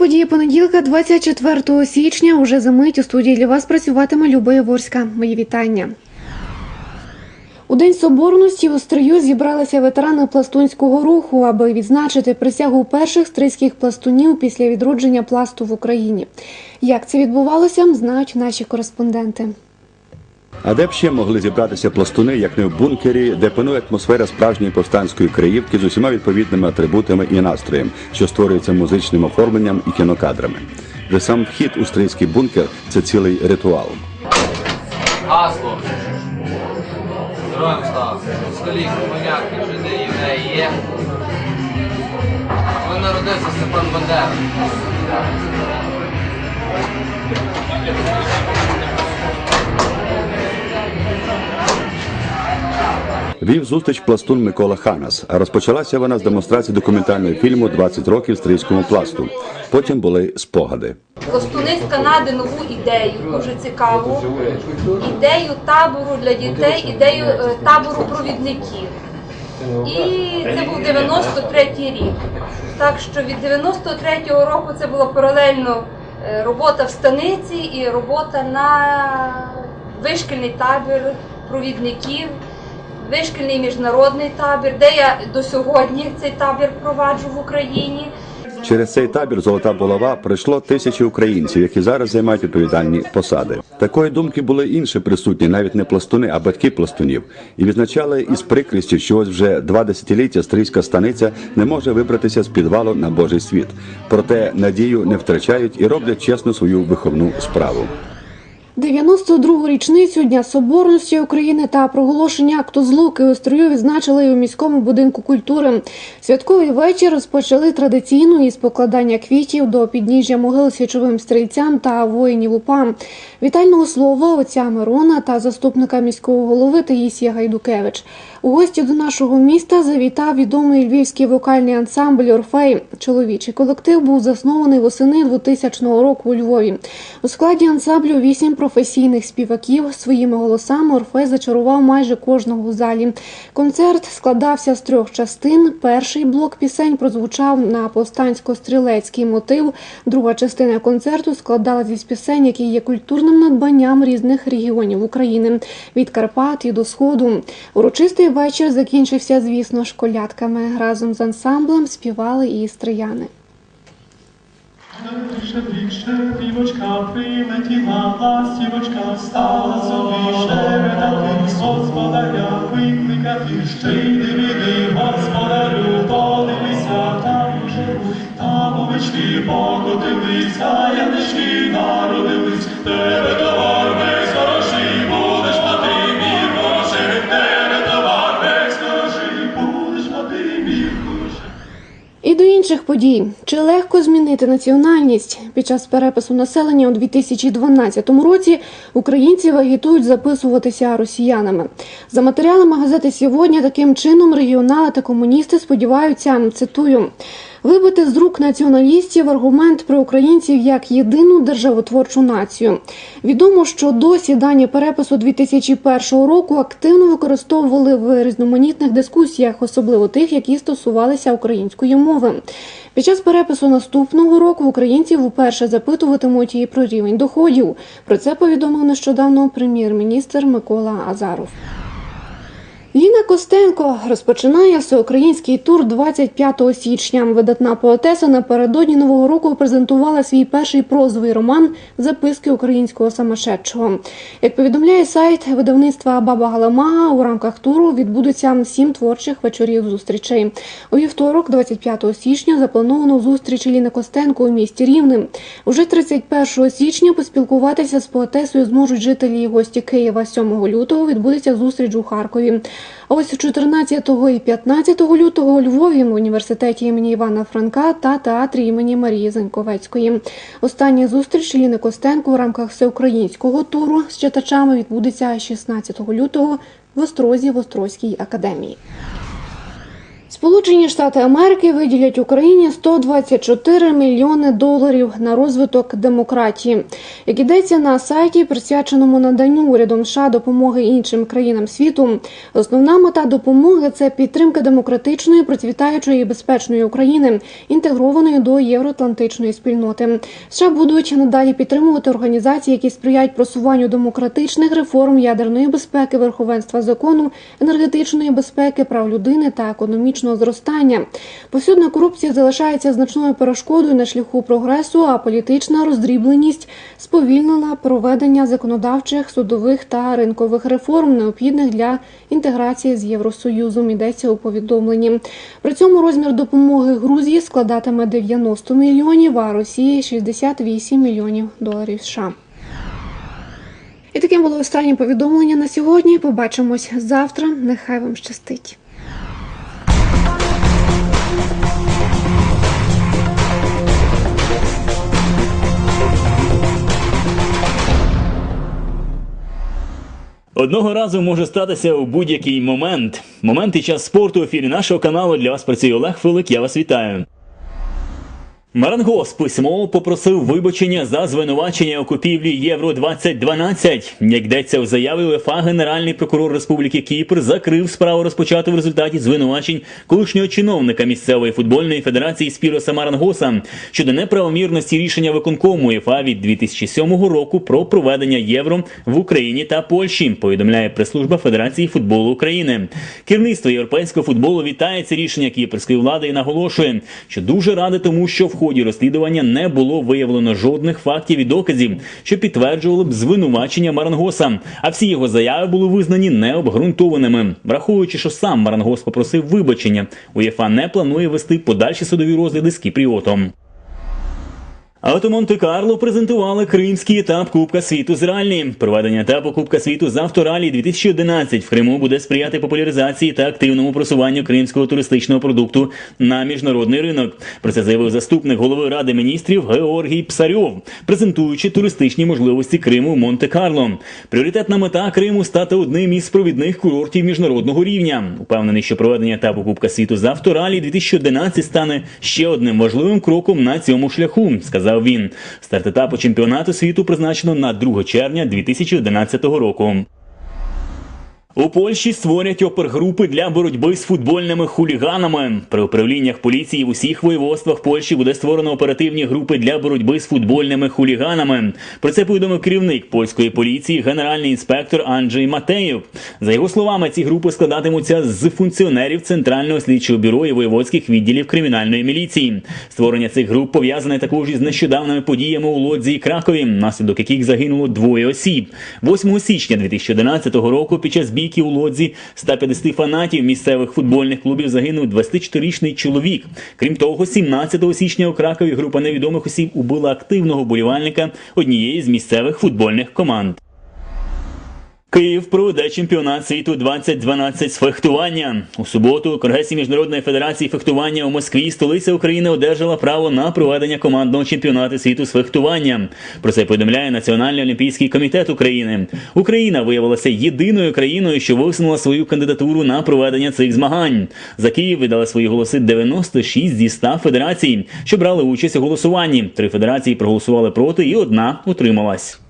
події понеділка, 24 січня. Уже за мить у студії для вас працюватиме Люба Яворська. Мої вітання. У День Соборності у стрию зібралися ветерани пластунського руху, аби відзначити присягу перших стрийських пластунів після відродження пласту в Україні. Як це відбувалося, знають наші кореспонденти. А де б ще могли зібратися пластуни, як не в бункері, де панує атмосфера справжньої повстанської краївки з усіма відповідними атрибутами і настроєм, що створюється музичним оформленням і кінокадрами. Вже сам вхід у стрийський бункер це цілий ритуал. Гасло. Героям слава. Москалі, комуняки, жиди, євреї є. Ви народився Степан Бандера. Вів зустріч пластун Микола Ханас. Розпочалася вона з демонстрації документального фільму «20 років стрийському пласту. Потім були спогади. Пластуни з Канади нову ідею, дуже цікаву. Ідею табору для дітей, ідею е, табору провідників. І це був 93-й рік. Так що від 93-го року це була паралельно е, робота в станиці і робота на вишкільний табір провідників, вишкільний міжнародний табір, де я до сьогодні цей табір проваджу в Україні. Через цей табір Золота булава прийшло тисячі українців, які зараз займають відповідальні посади. Такої думки були інші присутні, навіть не пластуни, а батьки пластунів, і відзначали із прикрістю, що ось вже два десятиліття стрийська станиця не може вибратися з підвалу на Божий світ. Проте надію не втрачають і роблять чесно свою виховну справу. 92-гу річницю Дня Соборності України та проголошення акту злуки у строю відзначили у міському будинку культури. Святковий вечір розпочали традиційно із покладання квітів до підніжжя могил січовим стрільцям та воїнів УПА. Вітального слова отця Мирона та заступника міського голови Таїсія Гайдукевич. У гості до нашого міста завітав відомий львівський вокальний ансамбль Орфей. Чоловічий колектив був заснований восени 2000 року у Львові. У складі ансамблю вісім професійних співаків. Своїми голосами Орфей зачарував майже кожного у залі. Концерт складався з трьох частин. Перший блок пісень прозвучав на повстансько-стрілецький мотив. Друга частина концерту складалася з пісень, які є культурним надбанням різних регіонів України від Карпат і до Сходу. Урочистий вечір закінчився, звісно, ж, колядками. Разом з ансамблем співали і стрияни. Більше, більше, півочка прилетіла, ластівочка стала собі дати господаря. Викликати, ще й віди, господарю, подивися, там уже там овечки покотилися, янички народились, тебе товар інших подій. Чи легко змінити національність? Під час перепису населення у 2012 році українців агітують записуватися росіянами. За матеріалами газети сьогодні таким чином регіонали та комуністи сподіваються, цитую. Вибити з рук націоналістів аргумент про українців як єдину державотворчу націю. Відомо, що досі дані перепису 2001 року активно використовували в різноманітних дискусіях, особливо тих, які стосувалися української мови. Під час перепису наступного року українців вперше запитуватимуть і про рівень доходів. Про це повідомив нещодавно прем'єр-міністр Микола Азаров. Ліна Костенко розпочинає всеукраїнський тур 25 січня. Видатна поетеса напередодні нового року презентувала свій перший прозовий роман Записки українського самошедшого. Як повідомляє сайт видавництва Баба Галамага, у рамках туру відбудуться сім творчих вечорів зустрічей. У вівторок, 25 січня, заплановано зустріч Ліни Костенко у місті Рівне. Уже 31 січня поспілкуватися з поетесою зможуть жителі і гості Києва. 7 лютого відбудеться зустріч у Харкові. Ось 14 і 15 лютого у Львові в університеті імені Івана Франка та театрі імені Марії Зеньковецької. Остання зустріч Ліни Костенко у рамках всеукраїнського туру з читачами відбудеться 16 лютого в Острозі в Острозькій академії. Сполучені Штати Америки виділять Україні 124 мільйони доларів на розвиток демократії. Як ідеться на сайті, присвяченому наданню урядом США допомоги іншим країнам світу, основна мета допомоги це підтримка демократичної, процвітаючої і безпечної України, інтегрованої до євроатлантичної спільноти. США будуть надалі підтримувати організації, які сприяють просуванню демократичних реформ, ядерної безпеки, верховенства закону, енергетичної безпеки, прав людини та економічного зростання. Повсюдна корупція залишається значною перешкодою на шляху прогресу, а політична роздрібленість сповільнила проведення законодавчих, судових та ринкових реформ, необхідних для інтеграції з Євросоюзом. Йдеться у повідомленні. При цьому розмір допомоги Грузії складатиме 90 мільйонів, а Росії 68 мільйонів доларів США. І таким було останнє повідомлення на сьогодні. Побачимось завтра. Нехай вам щастить. Одного разу може статися у будь-який момент. Момент і час спорту у ефірі нашого каналу для вас працює Олег Филик. Я вас вітаю. Марангос письмово попросив вибачення за звинувачення у купівлі Євро 2012. Як йдеться в заяві УЕФА, генеральний прокурор Республіки Кіпр закрив справу розпочату в результаті звинувачень колишнього чиновника місцевої футбольної федерації Спіроса Марангоса щодо неправомірності рішення виконкому УЕФА від 2007 року про проведення євро в Україні та Польщі. Повідомляє прес-служба Федерації футболу України. Керівництво європейського футболу вітає це рішення кіпрської влади і наголошує, що дуже ради тому, що в ході розслідування не було виявлено жодних фактів і доказів, що підтверджували б звинувачення Марангоса. А всі його заяви були визнані необґрунтованими, враховуючи, що сам Марангос попросив вибачення. УЄФА не планує вести подальші судові розгляди з Кіпріотом. А от у Монте-Карло презентували кримський етап Кубка світу з раллі. Проведення етапу Кубка світу з авторалі 2011 в Криму буде сприяти популяризації та активному просуванню кримського туристичного продукту на міжнародний ринок. Про це заявив заступник голови ради міністрів Георгій Псарьов, презентуючи туристичні можливості Криму Монте-Карло. Пріоритетна мета Криму стати одним із провідних курортів міжнародного рівня. Упевнений, що проведення етапу Кубка світу з авторалі 2011 стане ще одним важливим кроком на цьому шляху. Сказав він. Старт етапу чемпіонату світу призначено на 2 червня 2011 року. У Польщі створять опергрупи для боротьби з футбольними хуліганами. При управліннях поліції в усіх воєводствах Польщі буде створено оперативні групи для боротьби з футбольними хуліганами. Про це повідомив керівник польської поліції, генеральний інспектор Анджей Матеєв. За його словами, ці групи складатимуться з функціонерів Центрального слідчого бюро і воєводських відділів кримінальної міліції. Створення цих груп пов'язане також із нещодавними подіями у Лодзі і Кракові, внаслідок яких загинуло двоє осіб. 8 січня 2011 року під час бійки у Лодзі 150 фанатів місцевих футбольних клубів загинув 24-річний чоловік. Крім того, 17 січня у Кракові група невідомих осіб убила активного болівальника однієї з місцевих футбольних команд. Київ проведе чемпіонат світу 2012 з фехтування. У суботу Конгресі Міжнародної федерації фехтування у Москві столиця України одержала право на проведення командного чемпіонату світу з фехтування. Про це повідомляє Національний олімпійський комітет України. Україна виявилася єдиною країною, що висунула свою кандидатуру на проведення цих змагань. За Київ видали свої голоси 96 зі 100 федерацій, що брали участь у голосуванні. Три федерації проголосували проти, і одна утрималась.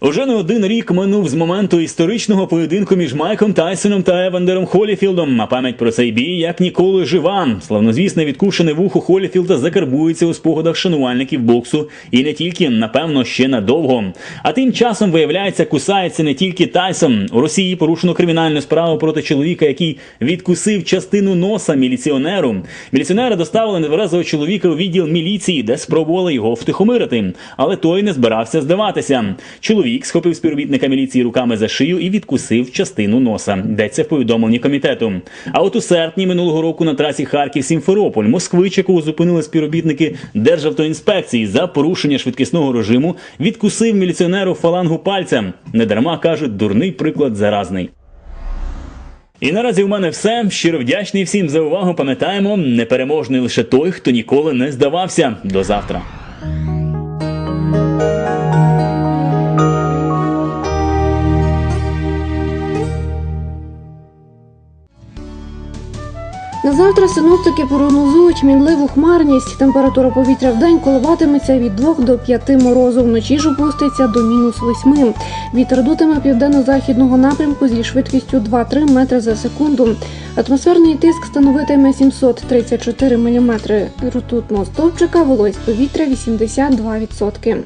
Уже не один рік минув з моменту історичного поєдинку між Майком Тайсоном та Евандером Холіфілдом. А пам'ять про цей бій як ніколи жива. Славнозвісне відкушене вухо Холіфілда закарбується у спогадах шанувальників боксу і не тільки, напевно, ще надовго. А тим часом виявляється, кусається не тільки Тайсон. У Росії порушено кримінальну справу проти чоловіка, який відкусив частину носа міліціонеру. Міліціонера доставили нетверезого чоловіка у відділ міліції, де спробували його втихомирити, але той не збирався здаватися. Чоловік схопив співробітника міліції руками за шию і відкусив частину носа. Йдеться в повідомленні комітету. А от у серпні минулого року на трасі Харків-Сімферополь Москвич, якого зупинили співробітники Державтоінспекції за порушення швидкісного режиму, відкусив міліціонеру фалангу пальця. Недарма кажуть, дурний приклад заразний. І наразі у мене все. Щиро вдячний всім за увагу. Пам'ятаємо, непереможний лише той, хто ніколи не здавався. До завтра. синоптики прогнозують мінливу хмарність. Температура повітря в день коливатиметься від 2 до 5 морозу. Вночі ж опуститься до мінус 8. Вітер дутиме південно-західного напрямку зі швидкістю 2-3 метри за секунду. Атмосферний тиск становитиме 734 мм. Ртутного стовпчика вологість повітря 82%.